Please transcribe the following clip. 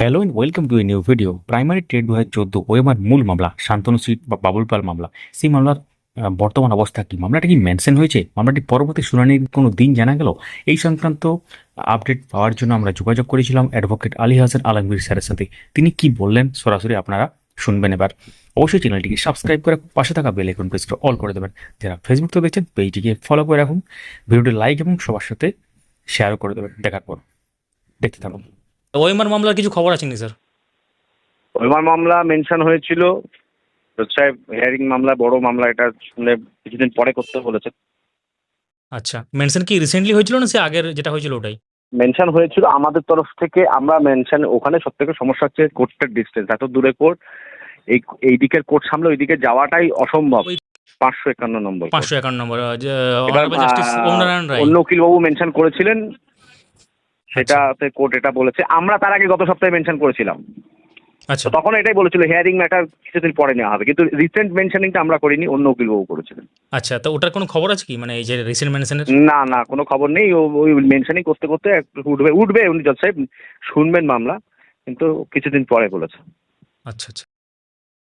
Hello and welcome to a new video primary trade দু হাজার চোদ্দ ওএমআর মূল মামলা, শান্তনু সিট বা বাবুল পাল মামলা। সেই মামলার বর্তমান অবস্থা কি? মামলাটা কি মেনশন হয়েছে? মামলাটি পরবর্তী শুনানির কোনো দিন জানা গেল? এই সংক্রান্ত আপডেট পাওয়ার জন্য আমরা যোগাযোগ করেছিলাম অ্যাডভোকেট আলী হাসান আলমগীর স্যারের সাথে। তিনি কি বললেন সরাসরি আপনারা শুনবেন এবার। অবশ্যই চ্যানেলটিকে সাবস্ক্রাইব করে পাশে থাকা বেল আইকন প্রেস করে অল করে দেবেন। যারা ফেসবুক তো দেখছেন পেজটিকে ফলো করে রাখুন। ভিডিওটি লাইক এবং সবার সাথে শেয়ারও করে দেবেন। দেখার পর দেখতে থাকুন। ওএমআর মামলার কিছু খবর আছে নি স্যার? ওইমার মামলা মেনশন হয়েছিল। সাহেব হিয়ারিং মামলা বড় মামলা এটা শুনে কিছুদিন পরে করতে বলেছে আচ্ছা মেনশন কি রিসেন্টলি হয়েছিল না সে আগের যেটা হয়েছিল ওটাই? মেনশন হয়েছিল আমাদের তরফ থেকে আমরা মেনশন ওখানে সব থেকে সমস্যা হচ্ছে কোর্টের ডিস্টেন্স এত দূরে কোর্ট এই এই দিকের কোর্ট সামলে ওই দিকে যাওয়াটাই অসম্ভব। পাঁচশো একান্ন নম্বর পাঁচশো একান্ন নম্বর অন্য উকিলবাবু মেনশন করেছিলেন সেটাতে কোর্ট এটা বলেছে। আমরা তার আগে গত সপ্তাহে মেনশন করেছিলাম। আচ্ছা। তখন এটাই বলেছিল হেয়ারিং ম্যাটার কিছুদিন পরে নেওয়া হবে। কিন্তু রিসেন্ট মেনশনিংটা আমরা করিনি অন্য উকিলবাবু করেছিলেন। আচ্ছা তো ওটার কোনো খবর আছে কি? মানে এই যে রিসেন্ট মেনশনের না না কোনো খবর নেই। ও ওই মেনশনই করতে করতে উঠবে উঠবে। উনি জজ সাহেব শুনবেন মামলা। কিন্তু কিছুদিন পরে বলেছে। আচ্ছা আচ্ছা।